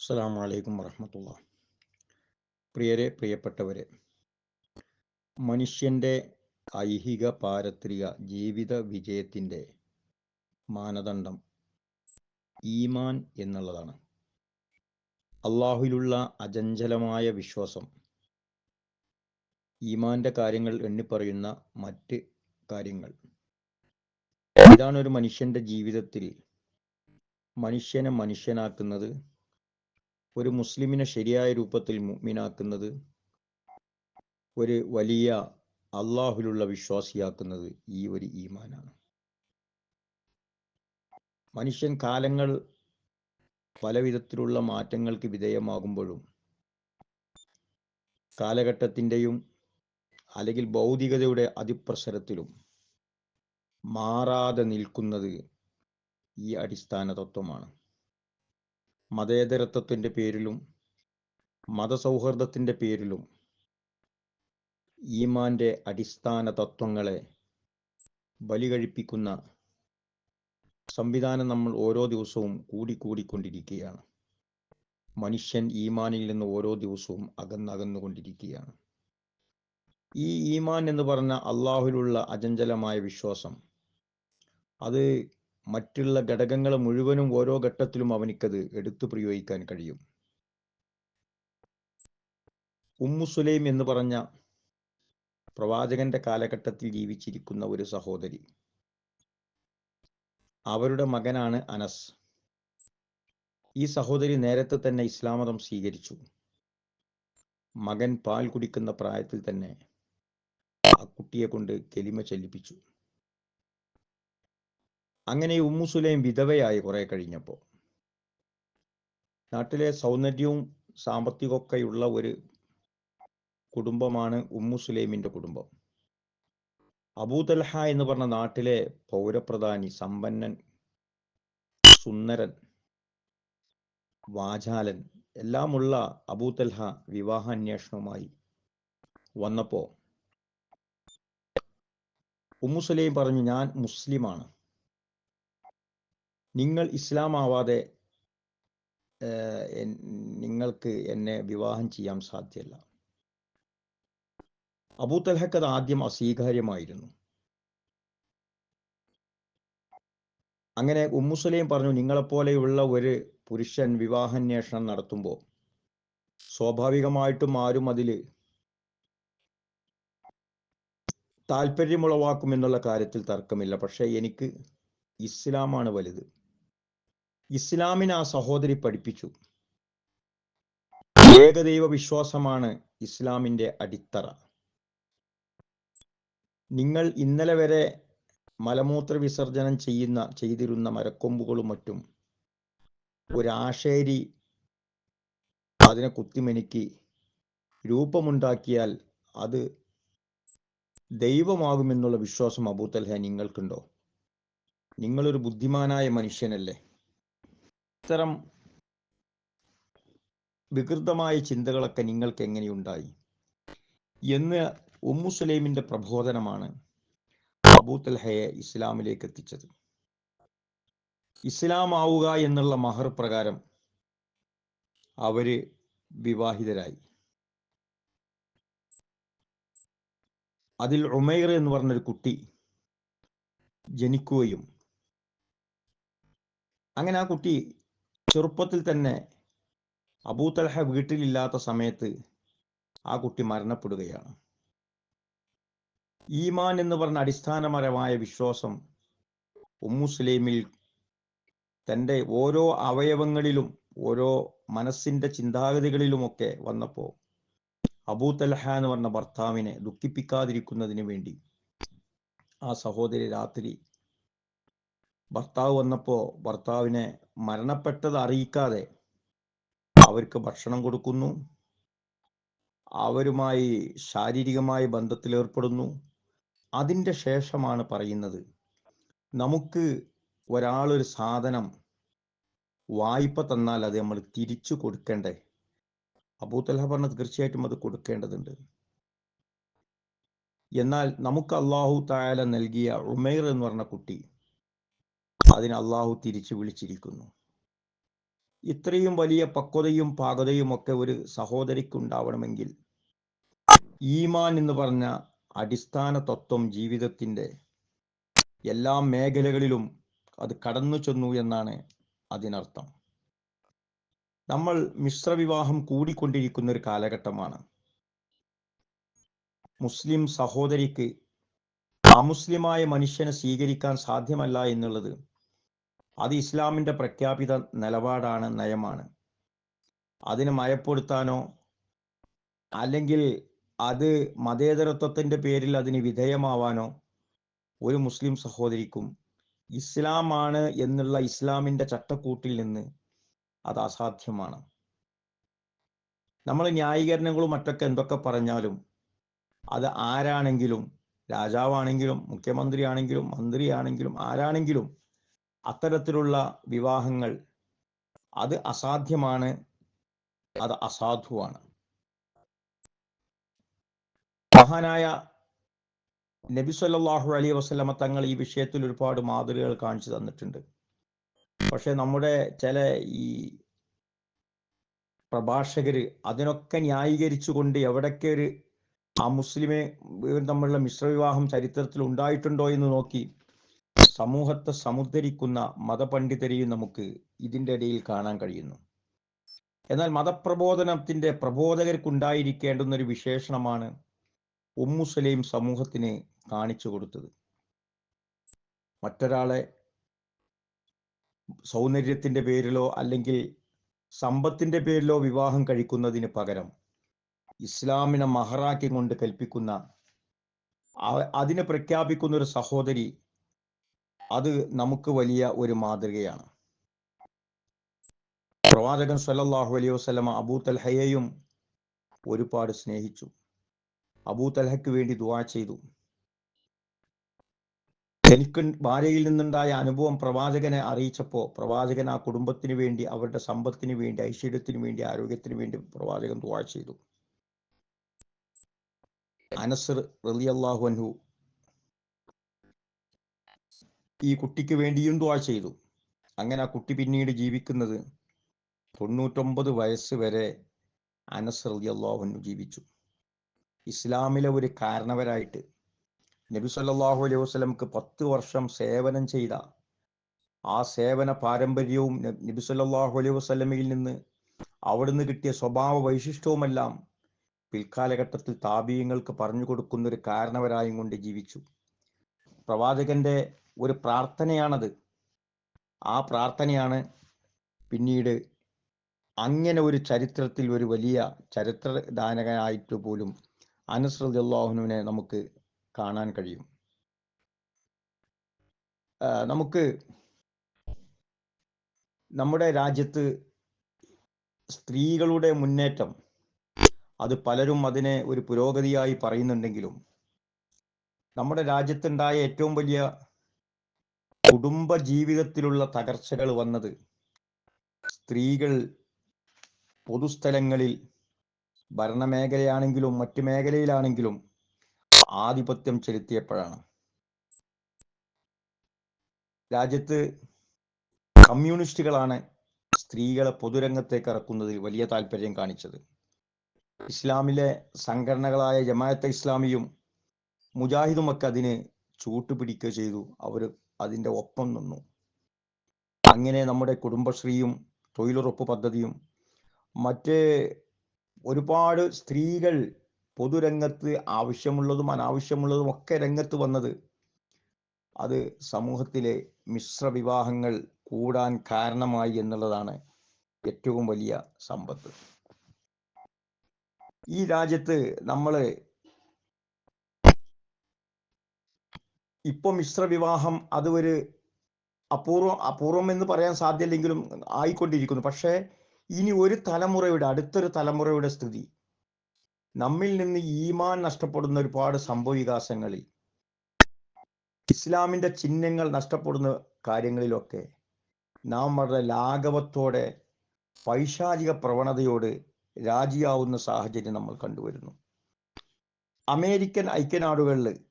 അസ്സാം വലൈക്കും വറഹമത്തുള്ള. പ്രിയരെ പ്രിയപ്പെട്ടവരെ മനുഷ്യന്റെ ഐഹിക പാരത്രിക ജീവിത വിജയത്തിന്റെ മാനദണ്ഡം ഈമാൻ എന്നുള്ളതാണ്. അള്ളാഹുലുള്ള അചഞ്ചലമായ വിശ്വാസം ഈമാന്റെ കാര്യങ്ങൾ എണ്ണിപ്പറയുന്ന മറ്റ് കാര്യങ്ങൾ. ഇതാണ് ഒരു മനുഷ്യന്റെ ജീവിതത്തിൽ മനുഷ്യനെ മനുഷ്യനാക്കുന്നത് ഒരു മുസ്ലിമിനെ ശരിയായ രൂപത്തിൽ മുഅ്മിനാക്കുന്നത് ഒരു വലിയ അള്ളാഹുലുള്ള വിശ്വാസിയാക്കുന്നത് ഈ ഒരു ഈമാനാണ്. മനുഷ്യൻ കാലങ്ങൾ പല വിധത്തിലുള്ള മാറ്റങ്ങൾക്ക് വിധേയമാകുമ്പോഴും കാലഘട്ടത്തിന്റെയും അല്ലെങ്കിൽ ഭൗതികതയുടെ അതിപ്രസരത്തിലും മാറാതെ നിൽക്കുന്നത് ഈ അടിസ്ഥാന തത്വമാണ് മതേതരത്വത്തിന്റെ പേരിലും മതസൗഹാർദ്ദത്തിന്റെ പേരിലും ഈമാന്റെ അടിസ്ഥാന തത്വങ്ങളെ ബലി കഴിപ്പിക്കുന്ന സംവിധാനം നമ്മൾ ഓരോ ദിവസവും കൂടിക്കൂടിക്കൊണ്ടിരിക്കുകയാണ് മനുഷ്യൻ ഈമാനിൽ നിന്ന് ഓരോ ദിവസവും അകന്നകന്നുകൊണ്ടിരിക്കുകയാണ്. ഈ ഈമാൻ എന്ന് പറഞ്ഞ അള്ളാഹുലുള്ള അചഞ്ചലമായ വിശ്വാസം അത് മറ്റുള്ള ഘടകങ്ങൾ മുഴുവനും ഓരോ ഘട്ടത്തിലും അവനിക്കത് എടുത്തു പ്രയോഗിക്കാൻ കഴിയും. ഉമ്മു സുലൈം എന്ന് പറഞ്ഞ പ്രവാചകന്റെ കാലഘട്ടത്തിൽ ജീവിച്ചിരിക്കുന്ന ഒരു സഹോദരി. അവരുടെ മകനാണ് അനസ്. ഈ സഹോദരി നേരത്തെ തന്നെ ഇസ്ലാമതം സ്വീകരിച്ചു. മകൻ പാൽ കുടിക്കുന്ന പ്രായത്തിൽ തന്നെ ആ കുട്ടിയെ കൊണ്ട് കെലിമ ചെല്ലിപ്പിച്ചു. അങ്ങനെ ഉമ്മു സുലൈം വിധവയായി കുറെ കഴിഞ്ഞപ്പോൾ നാട്ടിലെ സൗന്ദര്യവും സാമ്പത്തികമൊക്കെയുള്ള ഒരു കുടുംബമാണ് ഉമ്മു സുലൈമിന്റെ കുടുംബം. അബൂതൽഹ എന്ന് പറഞ്ഞ നാട്ടിലെ പൗരപ്രധാനി സമ്പന്നൻ സുന്ദരൻ വാചാലൻ എല്ലാമുള്ള അബൂതൽഹ വിവാഹാന്വേഷണവുമായി വന്നപ്പോ ഉമ്മു സുലൈം പറഞ്ഞു ഞാൻ മുസ്ലിമാണ്. നിങ്ങൾ ഇസ്ലാം ആവാതെ നിങ്ങൾക്ക് എന്നെ വിവാഹം ചെയ്യാൻ സാധ്യമല്ല അബൂത്തൽഹക്ക് അത് ആദ്യം അസ്വീകാര്യമായിരുന്നു. അങ്ങനെ ഉമ്മുസലയും പറഞ്ഞു നിങ്ങളെപ്പോലെയുള്ള ഒരു പുരുഷൻ വിവാഹാന്വേഷണം നടത്തുമ്പോൾ സ്വാഭാവികമായിട്ടും ആരും അതിൽ താല്പര്യമുളവാക്കും എന്നുള്ള കാര്യത്തിൽ തർക്കമില്ല. പക്ഷേ എനിക്ക് ഇസ്ലാമാണ് വലുത്. ഇസ്ലാമിനെ ആ സഹോദരി പഠിപ്പിച്ചു. ഏകദൈവ വിശ്വാസമാണ് ഇസ്ലാമിന്റെ അടിത്തറ. നിങ്ങൾ ഇന്നലെ വരെ മലമൂത്ര വിസർജനം ചെയ്യുന്ന ചെയ്തിരുന്ന മരക്കൊമ്പുകളും മറ്റും ഒരാശേരി അതിനെ കുത്തിമെനുക്കി രൂപമുണ്ടാക്കിയാൽ അത് ദൈവമാകുമെന്നുള്ള വിശ്വാസം അബൂത്തൽഹ നിങ്ങൾക്കുണ്ടോ? നിങ്ങളൊരു ബുദ്ധിമാനായ മനുഷ്യനല്ലേ? ഇത്തരം വികൃതമായ ചിന്തകളൊക്കെ നിങ്ങൾക്ക് എങ്ങനെയുണ്ടായി? എന്ന് ഉമ്മു സുലൈമിന്റെ പ്രബോധനമാണ് അബൂത്തൽഹയെ ഇസ്ലാമിലേക്ക് എത്തിച്ചത്. ഇസ്ലാം ആവുക എന്നുള്ള മഹർ പ്രകാരം അവർ വിവാഹിതരായി. അതിൽ ഉമൈർ എന്ന് പറഞ്ഞൊരു കുട്ടി ജനിക്കുകയും അങ്ങനെ ആ കുട്ടി ചെറുപ്പത്തിൽ തന്നെ അബൂത്തൽഹ വീട്ടിലില്ലാത്ത സമയത്ത് ആ കുട്ടി മരണപ്പെടുകയാണ്. ഈമാൻ എന്ന് പറഞ്ഞ അടിസ്ഥാനപരമായ വിശ്വാസം ഉമ്മുസ്ലീമിൽ തന്റെ ഓരോ അവയവങ്ങളിലും ഓരോ മനസ്സിന്റെ ചിന്താഗതികളിലുമൊക്കെ വന്നപ്പോൾ അബൂതൽഹ എന്ന് പറഞ്ഞ ഭർത്താവിനെ ദുഃഖിപ്പിക്കാതിരിക്കുന്നതിന് വേണ്ടി ആ സഹോദരി രാത്രി ഭർത്താവ് വന്നപ്പോൾ ഭർത്താവിനെ മരണപ്പെട്ടത് അറിയിക്കാതെ അവർക്ക് ഭക്ഷണം കൊടുക്കുന്നു. അവരുമായി ശാരീരികമായി ബന്ധത്തിലേർപ്പെടുന്നു അതിന്റെ ശേഷമാണ് പറയുന്നത് നമുക്ക് ഒരാളൊരു സാധനം വായ്പ തന്നാൽ അത് നമ്മൾ തിരിച്ചു കൊടുക്കേണ്ടേ? അബൂത്തലഹ പറഞ്ഞത് തീർച്ചയായിട്ടും അത് കൊടുക്കേണ്ടതുണ്ട്. എന്നാൽ നമുക്ക് അള്ളാഹു തായാല നൽകിയ ഉമേർ എന്ന് പറഞ്ഞ കുട്ടി അതിന് അള്ളാഹു തിരിച്ചു വിളിച്ചിരിക്കുന്നു. ഇത്രയും വലിയ പക്വതയും പാകതയും ഒക്കെ ഒരു സഹോദരിക്ക് ഉണ്ടാവണമെങ്കിൽ ഈമാൻ എന്ന് പറഞ്ഞ അടിസ്ഥാന തത്വം ജീവിതത്തിന്റെ എല്ലാ മേഖലകളിലും അത് കടന്നു ചെന്നു എന്നാണ് അതിനർത്ഥം. നമ്മൾ മിശ്രവിവാഹം കൂടിക്കൊണ്ടിരിക്കുന്ന ഒരു കാലഘട്ടമാണ്. മുസ്ലിം സഹോദരിക്ക് അമുസ്ലിമായ മനുഷ്യനെ സ്വീകരിക്കാൻ സാധ്യമല്ല എന്നുള്ളത് അത് ഇസ്ലാമിന്റെ പ്രഖ്യാപിത നിലപാടാണ് നയമാണ്. അതിനെ മയപ്പെടുത്താനോ അല്ലെങ്കിൽ അത് മതേതരത്വത്തിന്റെ പേരിൽ അതിന് വിധേയമാവാനോ ഒരു മുസ്ലിം സഹോദരിക്കും ഇസ്ലാമാണ് എന്നുള്ള ഇസ്ലാമിന്റെ ചട്ടക്കൂട്ടിൽ നിന്ന് അത് അസാധ്യമാണ്. നമ്മൾ ന്യായീകരണങ്ങളും മറ്റൊക്കെ എന്തൊക്കെ പറഞ്ഞാലും അത് ആരാണെങ്കിലും രാജാവാണെങ്കിലും മുഖ്യമന്ത്രിയാണെങ്കിലും മന്ത്രിയാണെങ്കിലും ആരാണെങ്കിലും അത്തരത്തിലുള്ള വിവാഹങ്ങൾ അത് അസാധ്യമാണ് അത് അസാധുവാണ്. മഹാനായ നബി സല്ലാഹു അലൈഹി വസ്ലമ തങ്ങൾ ഈ വിഷയത്തിൽ ഒരുപാട് മാതൃകകൾ കാണിച്ചു തന്നിട്ടുണ്ട്. പക്ഷെ നമ്മുടെ ചില ഈ പ്രഭാഷകര് അതിനൊക്കെ ന്യായീകരിച്ചുകൊണ്ട് എവിടൊക്കെ ഒരു ആ മുസ്ലിമെ തമ്മിലുള്ള മിശ്രവിവാഹം ചരിത്രത്തിൽ ഉണ്ടായിട്ടുണ്ടോ എന്ന് നോക്കി സമൂഹത്തെ സമുദ്ധരിക്കുന്ന മതപണ്ഡിതരെയും നമുക്ക് ഇതിന്റെ ഇടയിൽ കാണാൻ കഴിയുന്നു. എന്നാൽ മതപ്രബോധനത്തിന്റെ പ്രബോധകർക്കുണ്ടായിരിക്കേണ്ടുന്ന ഒരു വിശേഷണമാണ് ഉമ്മുസലീം സമൂഹത്തിന് കാണിച്ചു കൊടുത്തത്. മറ്റൊരാളെ സൗന്ദര്യത്തിന്റെ പേരിലോ അല്ലെങ്കിൽ സമ്പത്തിന്റെ പേരിലോ വിവാഹം കഴിക്കുന്നതിന് പകരം ഇസ്ലാമിനെ മഹറാക്കി കൊണ്ട് കൽപ്പിക്കുന്ന അതിനെ പ്രഖ്യാപിക്കുന്ന ഒരു സഹോദരി അത് നമുക്ക് വലിയ ഒരു മാതൃകയാണ്. പ്രവാചകൻ സല്ലല്ലാഹു അലൈഹി വസല്ലമ അബൂ തൽഹയെയും ഒരുപാട് സ്നേഹിച്ചു. അബൂ തൽഹയ്ക്ക് വേണ്ടി ദുആ ചെയ്തു. എനിക്ക് ഭാര്യയിൽ നിന്നുണ്ടായ അനുഭവം പ്രവാചകനെ അറിയിച്ചപ്പോൾ പ്രവാചകൻ ആ കുടുംബത്തിന് വേണ്ടി അവരുടെ സമ്പത്തിന് വേണ്ടി ഐശ്വര്യത്തിന് വേണ്ടി ആരോഗ്യത്തിന് വേണ്ടി പ്രവാചകൻ ദുആ ചെയ്തു. അനസർ റളിയല്ലാഹു അൻഹു ഈ കുട്ടിക്ക് വേണ്ടിയും ദ്വാ ചെയ്തു. അങ്ങനെ ആ കുട്ടി പിന്നീട് ജീവിക്കുന്നത് തൊണ്ണൂറ്റൊമ്പത് വയസ്സ് വരെ അനസ് റളിയല്ലാഹു അൻഹു ജീവിച്ചു. ഇസ്ലാമിലെ ഒരു കാരണവരായിട്ട് നബി സല്ലല്ലാഹു അലൈഹി വസല്ലമക്ക് പത്ത് വർഷം സേവനം ചെയ്ത ആ സേവന പാരമ്പര്യവും നബി സല്ലല്ലാഹു അലൈഹി വസല്ലമയിൽ നിന്ന് അവിടുന്ന് കിട്ടിയ സ്വഭാവ വൈശിഷ്ട്യവുമെല്ലാം പിൽക്കാലഘട്ടത്തിൽ താപീയങ്ങൾക്ക് പറഞ്ഞു കൊടുക്കുന്ന ഒരു കാരണവരായും കൊണ്ട് ജീവിച്ചു. പ്രവാചകന്റെ ഒരു പ്രാർത്ഥനയാണത്. ആ പ്രാർത്ഥനയാണ് പിന്നീട് അങ്ങനെ ഒരു ചരിത്രത്തിൽ ഒരു വലിയ ചരിത്രദാനകനായിട്ട് പോലും അനസ് അള്ളാഹുനുവിനെ നമുക്ക് കാണാൻ കഴിയും. നമുക്ക് നമ്മുടെ രാജ്യത്ത് സ്ത്രീകളുടെ മുന്നേറ്റം അത് പലരും അതിനെ ഒരു പുരോഗതിയായി പറയുന്നുണ്ടെങ്കിലും നമ്മുടെ രാജ്യത്തുണ്ടായ ഏറ്റവും വലിയ കുടുംബ ജീവിതത്തിലുള്ള തകർച്ചകൾ വന്നത് സ്ത്രീകൾ പൊതുസ്ഥലങ്ങളിൽ ഭരണമേഖലയാണെങ്കിലും മറ്റു മേഖലയിലാണെങ്കിലും ആധിപത്യം ചെലുത്തിയപ്പോഴാണ്. രാജ്യത്ത് കമ്മ്യൂണിസ്റ്റുകളാണ് സ്ത്രീകളെ പൊതുരംഗത്തേക്ക് ഇറക്കുന്നതിൽ വലിയ താല്പര്യം കാണിച്ചത്. ഇസ്ലാമിലെ സംഘടനകളായ ജമാഅത്തെ ഇസ്ലാമിയും മുജാഹിദുമൊക്കെ അതിന് ചൂട്ടുപിടിക്കുക ചെയ്തു. അവർ അതിന്റെ ഒപ്പം നിന്നു. അങ്ങനെ നമ്മുടെ കുടുംബശ്രീയും തൊഴിലുറപ്പ് പദ്ധതിയും മറ്റ് ഒരുപാട് സ്ത്രീകൾ പൊതുരംഗത്ത് ആവശ്യമുള്ളതും അനാവശ്യമുള്ളതും ഒക്കെ രംഗത്ത് വന്നത് അത് സമൂഹത്തിലെ മിശ്ര വിവാഹങ്ങൾ കൂടാൻ കാരണമായി എന്നുള്ളതാണ് ഏറ്റവും വലിയ സമ്പത്ത്. ഈ രാജ്യത്ത് നമ്മൾ ഇപ്പൊ മിശ്ര വിവാഹം അത് ഒരു അപൂർവം അപൂർവം എന്ന് പറയാൻ സാധ്യമില്ലെങ്കിലും ആയിക്കൊണ്ടിരിക്കുന്നു. പക്ഷേ ഇനി ഒരു തലമുറയുടെ അടുത്തൊരു തലമുറയുടെ സ്ഥിതി. നമ്മിൽ നിന്ന് ഈമാൻ നഷ്ടപ്പെടുന്ന ഒരുപാട് സംഭവവികാസങ്ങളിൽ ഇസ്ലാമിന്റെ ചിഹ്നങ്ങൾ നഷ്ടപ്പെടുന്ന കാര്യങ്ങളിലൊക്കെ നാം വളരെ ലാഘവത്തോടെ പൈശാചിക പ്രവണതയോട് രാജിയാവുന്ന സാഹചര്യം നമ്മൾ കണ്ടുവരുന്നു. അമേരിക്കൻ ഐക്യനാടുകളിൽ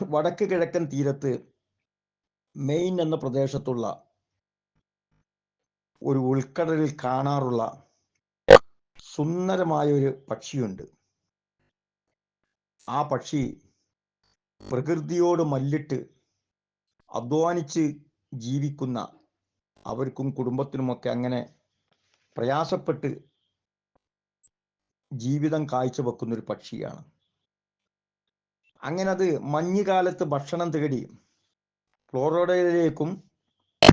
വടക്ക് കിഴക്കൻ തീരത്ത് മെയിൻ എന്ന പ്രദേശത്തുള്ള ഒരു ഉൾക്കടലിൽ കാണാറുള്ള സുന്ദരമായ ഒരു പക്ഷിയുണ്ട്. ആ പക്ഷി പ്രകൃതിയോട് മല്ലിട്ട് അധ്വാനിച്ച് ജീവിക്കുന്ന അവർക്കും കുടുംബത്തിനുമൊക്കെ അങ്ങനെ പ്രയാസപ്പെട്ട് ജീവിതം കാഴ്ചവെക്കുന്ന ഒരു പക്ഷിയാണ്. അങ്ങനെ അത് മഞ്ഞുകാലത്ത് ഭക്ഷണം തേടി ഫ്ലോറിഡയിലേക്കും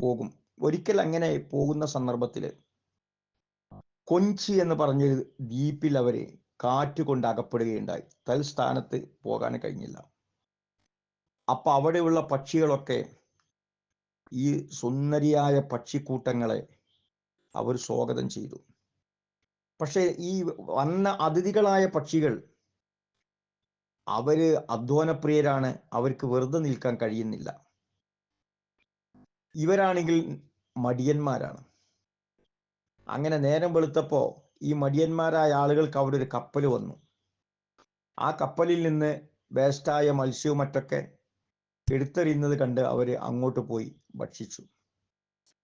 പോകും. ഒരിക്കൽ അങ്ങനെ പോകുന്ന സന്ദർഭത്തിൽ കൊഞ്ചി എന്ന് പറഞ്ഞ ദ്വീപിൽ അവർ കാറ്റ് കൊണ്ട് അകപ്പെടുകയുണ്ടായി. തൽസ്ഥാനത്ത് പോകാൻ കഴിഞ്ഞില്ല. അപ്പൊ അവിടെയുള്ള പക്ഷികളൊക്കെ ഈ സുന്ദരിയായ പക്ഷിക്കൂട്ടങ്ങളെ അവർ സ്വാഗതം ചെയ്തു. പക്ഷേ ഈ വന്ന അതിഥികളായ പക്ഷികൾ അവർ അധ്വാനപ്രിയരാണ് അവർക്ക് വെറുതെ നിൽക്കാൻ കഴിയുന്നില്ല. ഇവരാണെങ്കിൽ മടിയന്മാരാണ്. അങ്ങനെ നേരം വെളുത്തപ്പോ ഈ മടിയന്മാരായ ആളുകൾക്ക് അവിടെ ഒരു കപ്പൽ വന്നു. ആ കപ്പലിൽ നിന്ന് വേസ്റ്റായ മത്സ്യവും മറ്റൊക്കെ എടുത്തെറിയുന്നത് കണ്ട് അവർ അങ്ങോട്ട് പോയി ഭക്ഷിച്ചു.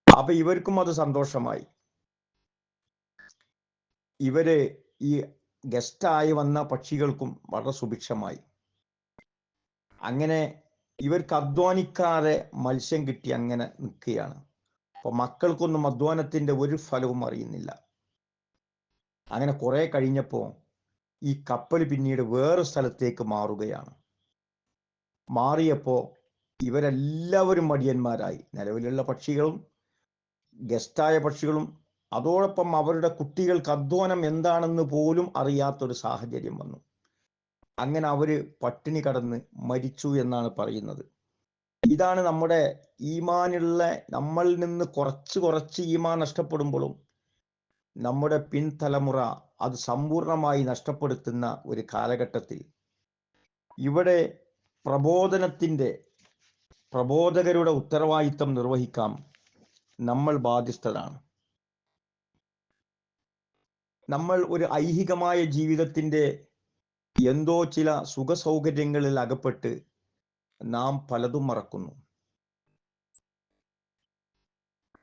അപ്പൊ ഇവർക്കും അത് സന്തോഷമായി. ഇവർ ഈ ഗസ്റ്റായി വന്ന പക്ഷികൾക്കും വളരെ സുഭിക്ഷമായി. അങ്ങനെ ഇവർക്ക് അധ്വാനിക്കാതെ മത്സ്യം കിട്ടി അങ്ങനെ നിൽക്കുകയാണ്. അപ്പൊ മക്കൾക്കൊന്നും അധ്വാനത്തിന്റെ ഒരു ഫലവും അറിയുന്നില്ല. അങ്ങനെ കുറെ കഴിഞ്ഞപ്പോ ഈ കപ്പൽ പിന്നീട് വേറെ സ്ഥലത്തേക്ക് മാറുകയാണ്. മാറിയപ്പോ ഇവരെല്ലാവരും മടിയന്മാരായി. നിലവിലുള്ള പക്ഷികളും ഗസ്റ്റായ പക്ഷികളും അതോടൊപ്പം അവരുടെ കുട്ടികൾക്ക് അധ്വാനം എന്താണെന്ന് പോലും അറിയാത്തൊരു സാഹചര്യം വന്നു. അങ്ങനെ അവർ പട്ടിണി കടന്ന് മരിച്ചു എന്നാണ് പറയുന്നത്. ഇതാണ് നമ്മുടെ ഈമാനുള്ള നമ്മളിൽ നിന്ന് കുറച്ച് കുറച്ച് ഈമാൻ നഷ്ടപ്പെടുമ്പോഴും നമ്മുടെ പിൻതലമുറ അത് സമ്പൂർണമായി നഷ്ടപ്പെടുത്തുന്ന ഒരു കാലഘട്ടത്തിൽ. ഇവിടെ പ്രബോധനത്തിന്റെ പ്രബോധകരുടെ ഉത്തരവാദിത്തം നിർവഹിക്കാം നമ്മൾ ബാധ്യസ്ഥരാണ്. നമ്മൾ ഒരു ഐഹികമായ ജീവിതത്തിന്റെ എന്തോ ചില സുഖസൗകര്യങ്ങളിൽ അകപ്പെട്ട് നാം പലതും മറക്കുന്നു.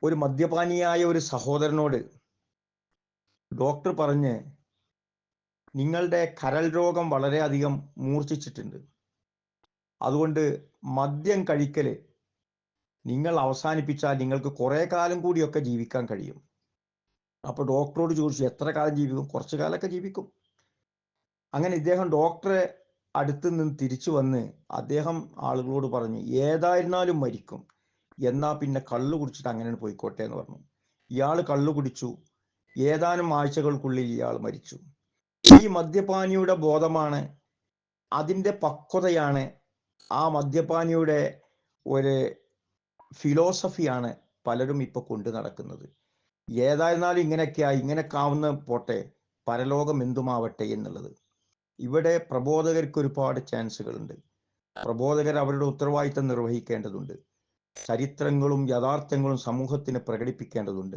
ഒരു മദ്യപാനിയായ ഒരു സഹോദരനോട് ഡോക്ടർ പറഞ്ഞ് നിങ്ങളുടെ കരൾ രോഗം വളരെയധികം മൂർച്ഛിച്ചിട്ടുണ്ട്. അതുകൊണ്ട് മദ്യം കഴിക്കൽ നിങ്ങൾ അവസാനിപ്പിച്ചാൽ നിങ്ങൾക്ക് കുറേ കാലം കൂടിയൊക്കെ ജീവിക്കാൻ കഴിയും. അപ്പൊ ഡോക്ടറോട് ചോദിച്ചു എത്ര കാലം ജീവിക്കും? കുറച്ചു കാലമൊക്കെ ജീവിക്കും. അങ്ങനെ ഇദ്ദേഹം ഡോക്ടറെ അടുത്ത് നിന്ന് തിരിച്ചു വന്ന് അദ്ദേഹം ആളുകളോട് പറഞ്ഞു ഏതായിരുന്നാലും മരിക്കും. എന്നാ പിന്നെ കള്ളു കുടിച്ചിട്ട് അങ്ങനെ പോയിക്കോട്ടെ എന്ന് പറഞ്ഞു. ഇയാൾ കള്ളു കുടിച്ചു. ഏതാനും ആഴ്ചകൾക്കുള്ളിൽ ഇയാൾ മരിച്ചു. ഈ മദ്യപാനിയുടെ ബോധമാണ് അതിന്റെ പക്വതയാണ് ആ മദ്യപാനിയുടെ ഒരു ഫിലോസഫിയാണ് പലരും ഇപ്പൊ കൊണ്ടു നടക്കുന്നത്. ഏതായിരുന്നാലും ഇങ്ങനെയൊക്കെയായി ഇങ്ങനെയൊക്കെ ആവുന്ന പോട്ടെ പരലോകം എന്തുമാവട്ടെ എന്നുള്ളത്. ഇവിടെ പ്രബോധകർക്ക് ഒരുപാട് ചാൻസുകളുണ്ട് പ്രബോധകർ അവരുടെ ഉത്തരവാദിത്തം നിർവഹിക്കേണ്ടതുണ്ട്. ചരിത്രങ്ങളും യഥാർത്ഥങ്ങളും സമൂഹത്തിന് പ്രകടിപ്പിക്കേണ്ടതുണ്ട്.